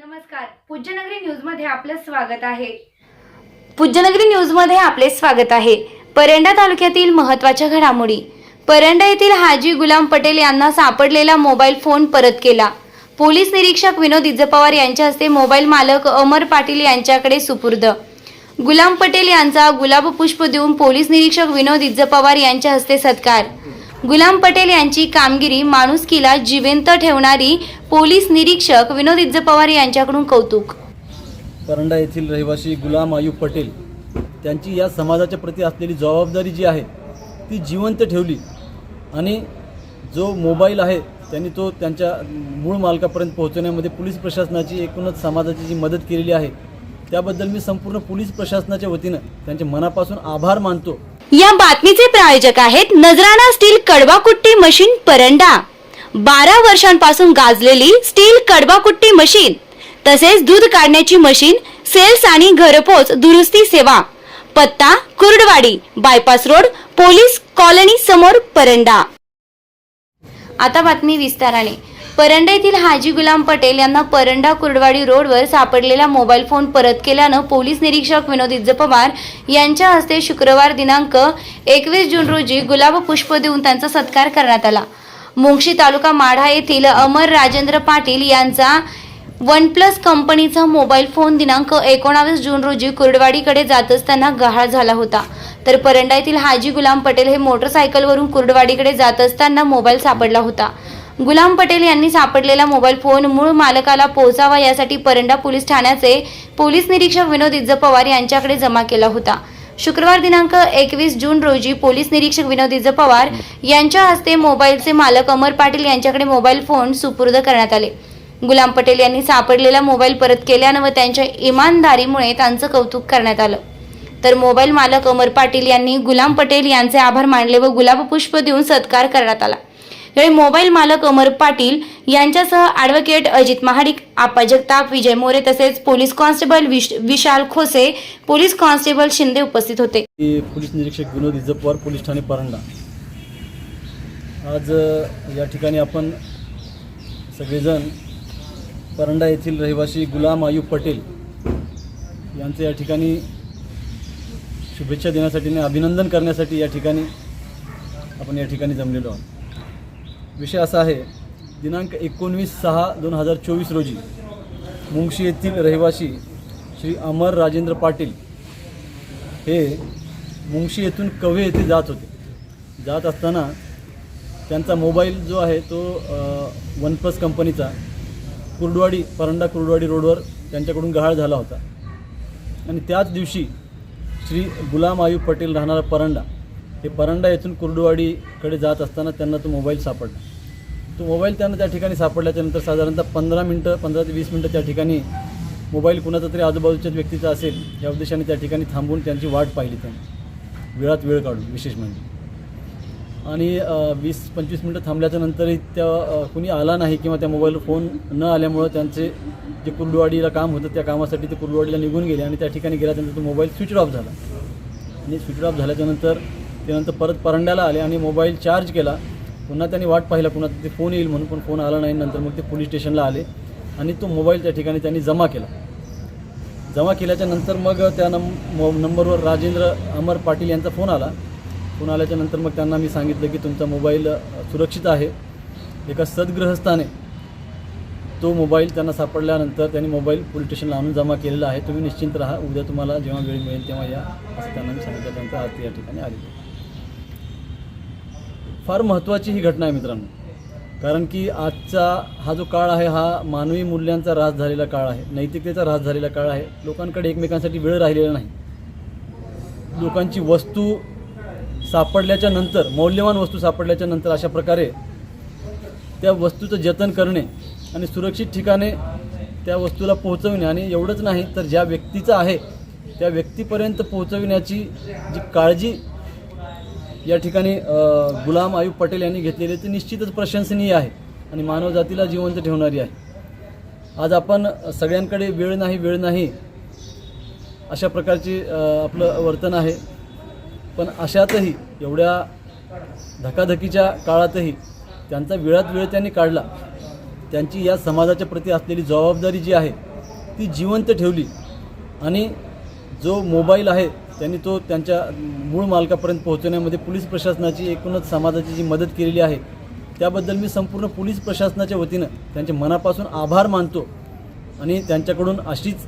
नमस्कार. पूज्यनगरी न्यूजमध्ये आपलं स्वागत आहे. पूज्यनगरी न्यूजमध्ये आपले स्वागत आहे. परंडा तालुक्यातील महत्त्वाच्या घडामोडी. परंडा येथील हाजी गुलाम पटेल यांना सापडलेला मोबाईल फोन परत केला. पोलीस निरीक्षक विनोद इजपवार यांच्या हस्ते मोबाईल मालक अमर पाटील यांच्याकडे सुपूर्द. गुलाम पटेल यांचा गुलाब पुष्प देऊन पोलीस निरीक्षक विनोद इज्जपवार यांच्या हस्ते सत्कार. गुलाम पटेल यांची कामगिरी माणुसकीला जिवंत ठेवणारी पोलीस निरीक्षक विनोद इज्जपवार यांच्याकडून कौतुक. परंडा येथील रहिवासी गुलाम आयुब पटेल त्यांची या समाजाच्या प्रती असलेली जबाबदारी जी आहे ती जिवंत ठेवली. आणि जो मोबाईल आहे त्यांनी तो त्यांच्या मूळ मालकापर्यंत पोहोचवण्यामध्ये पोलीस प्रशासनाची एकूणच समाजाची जी मदत केलेली आहे त्याबद्दल मी संपूर्ण पोलीस प्रशासनाच्या वतीनं त्यांचे मनापासून आभार मानतो. या बातमीचे प्रायोजक आहेत नजराणा स्टील कडवाकुट्टी मशीन परंडा. बारा वर्षांपासून गाजलेली स्टील कडवाकुट्टी मशीन तसेच दूध काढण्याची मशीन सेल्स आणि घरपोच दुरुस्ती सेवा. पत्ता Kurduwadi bypass road police colony समोर परंडा. आता बातमी विस्ताराने. परंडा येथील हाजी गुलाम पटेल यांना परंडा कुर्डवाडी रोडवर सापडलेला मोबाईल फोन परत केल्यानं पोलीस निरीक्षक विनोद इज्ज पवार यांच्या हस्ते शुक्रवार दिनांक एकवीस जून रोजी गुलाब पुष्प देऊन त्यांचा सत्कार करण्यात आला. मुंगशी तालुका माढा येथील अमर राजेंद्र पाटील यांचा वन प्लस कंपनीचा मोबाईल फोन दिनांक एकोणावीस जून रोजी कुर्डवाडीकडे जात असताना गहाळ झाला होता. तर परंडा येथील हाजी गुलाम पटेल हे मोटरसायकलवरून कुर्डवाडीकडे जात असताना मोबाईल सापडला होता. गुलाम पटेल यांनी सापडलेला मोबाईल फोन मूळ मालकाला पोहोचावा यासाठी परंडा पोलीस ठाण्याचे पोलीस निरीक्षक विनोद इज्ज पवार यांच्याकडे जमा केला होता. शुक्रवार दिनांक एकवीस जून रोजी पोलीस निरीक्षक विनोद इज्ज पवार यांच्या हस्ते मोबाईलचे मालक अमर पाटील यांच्याकडे मोबाईल फोन सुपूर्द करण्यात आले. गुलाम पटेल यांनी सापडलेला मोबाईल परत केल्यानं व त्यांच्या इमानदारीमुळे त्यांचं कौतुक करण्यात आलं. तर मोबाईल मालक अमर पाटील यांनी गुलाम पटेल यांचे आभार मानले व गुलाब पुष्प देऊन सत्कार करण्यात आला. यावेळी मोबाईल मालक अमर पाटील यांच्यासह ॲडव्होकेट अजित महाडिक आप्पा जगताप विजय मोरे तसेच पोलीस कॉन्स्टेबल विश विशाल खोसे पोलीस कॉन्स्टेबल शिंदे उपस्थित होते. पोलीस निरीक्षक विनोद इजपवार पोलीस ठाणे परंडा. आज या ठिकाणी आपण सगळेजण परंडा येथील रहिवासी गुलाम आयुब पटेल यांचं या ठिकाणी शुभेच्छा देण्यासाठी आणि अभिनंदन करण्यासाठी या ठिकाणी आपण या ठिकाणी जमलेलो आहोत. विषय असा आहे दिनांक एकोणवीस सहा दोन हजार चोवीस रोजी मुंगशी येथील रहिवासी श्री अमर राजेंद्र पाटील हे मुंगशी येथून कव्हे येथे जात होते. जात असताना त्यांचा मोबाईल जो आहे तो वन प्लस कंपनीचा कुर्डवाडी परंडा कुर्डवाडी रोडवर त्यांच्याकडून गहाळ झाला होता. आणि त्याच दिवशी श्री गुलाम आयू पटेल राहणारा परंडा हे परंडा येथून कुर्डुवाडीकडे जात असताना त्यांना तो मोबाईल सापडला. तो मोबाईल त्यांना त्या ठिकाणी सापडल्याच्यानंतर साधारणतः पंधरा मिनटं पंधरा ते वीस मिनटं त्या ठिकाणी मोबाईल कुणाचा तरी आजूबाजूच्याच व्यक्तीचा असेल या उद्देशाने त्या ठिकाणी थांबून त्यांची वाट पाहिली त्यांनी. वेळात वेळ काढून विशेष म्हणजे. आणि वीस पंचवीस मिनटं थांबल्याच्या नंतरही त्या कुणी आला नाही किंवा त्या मोबाईलवर फोन न आल्यामुळं त्यांचे जे कुर्डुवाडीला काम होतं त्या कामासाठी ते कुर्डुवाडीला निघून गेले आणि त्या ठिकाणी गेल्यानंतर तो मोबाईल स्विच ऑफ झाला. आणि स्विच ऑफ झाल्याच्यानंतर त्यानंतर परत परंड्याला आले आणि मोबाईल चार्ज केला. पुन्हा त्यांनी वाट पाहिला. पुन्हा ते फोन येईल म्हणून पण फोन आला नाही. नंतर मग ते पोलीस स्टेशनला आले आणि तो मोबाईल त्या ठिकाणी त्यांनी जमा केला. जमा केल्याच्यानंतर मग त्या नंब मो- नंबरवर राजेंद्र अमर पाटील यांचा फोन आला. फोन आल्याच्यानंतर मग त्यांना मी सांगितलं की तुमचा मोबाईल सुरक्षित आहे. एका सद्ग्रहस्थाने तो मोबाईल त्यांना सापडल्यानंतर त्यांनी मोबाईल पोलीस स्टेशनला आणून जमा केलेला आहे. तुम्ही निश्चिंत राहा. उद्या तुम्हाला जेव्हा वेळ मिळेल तेव्हा या असं त्यांना मी त्यांचा आज या ठिकाणी आले फार महत्त्वाची ही घटना आहे मित्रांनो. कारण की आजचा हा जो काळ आहे हा मानवी मूल्यांचा ऱ्हास झालेला काळ आहे नैतिकतेचा ऱ्हास झालेला काळ आहे. लोकांकडे एकमेकांसाठी वेळ राहिलेला नाही. लोकांची वस्तू सापडल्याच्या नंतर मौल्यवान वस्तू सापडल्याच्या नंतर अशा प्रकारे त्या वस्तूचं जतन करणे आणि सुरक्षित ठिकाणे त्या वस्तूला पोहोचवणे. आणि एवढंच नाही तर ज्या व्यक्तीचं आहे त्या व्यक्तीपर्यंत पोहोचविण्याची जी काळजी या ठिकाणी गुलाम आयुब पटेल यांनी घेतलेले ते निश्चितच प्रशंसनीय आहे आणि मानवजातीला जिवंत ठेवणारी आहे. आज आपण सगळ्यांकडे वेळ नाही वेळ नाही अशा प्रकारची आपलं वर्तन आहे. पण अशातही एवढ्या धकाधकीच्या काळातही त्यांचा वेळात वेळ त्यांनी काढला. त्यांची या समाजाच्या प्रती असलेली जबाबदारी जी आहे ती जिवंत ठेवली. आणि जो मोबाईल आहे त्यांनी तो त्यांच्या मूळ मालकापर्यंत पोहोचवण्यामध्ये पोलीस प्रशासनाची एकूणच समाजाची जी मदत केलेली आहे त्याबद्दल मी संपूर्ण पोलीस प्रशासनाच्या वतीनं त्यांच्या मनापासून आभार मानतो आणि त्यांच्याकडून अशीच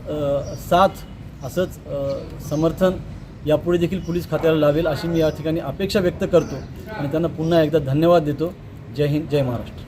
साथ असंच समर्थन यापुढे देखील पोलीस खात्याला लावेल अशी मी या ठिकाणी अपेक्षा व्यक्त करतो. आणि त्यांना पुन्हा एकदा धन्यवाद देतो. जय हिंद जय महाराष्ट्र.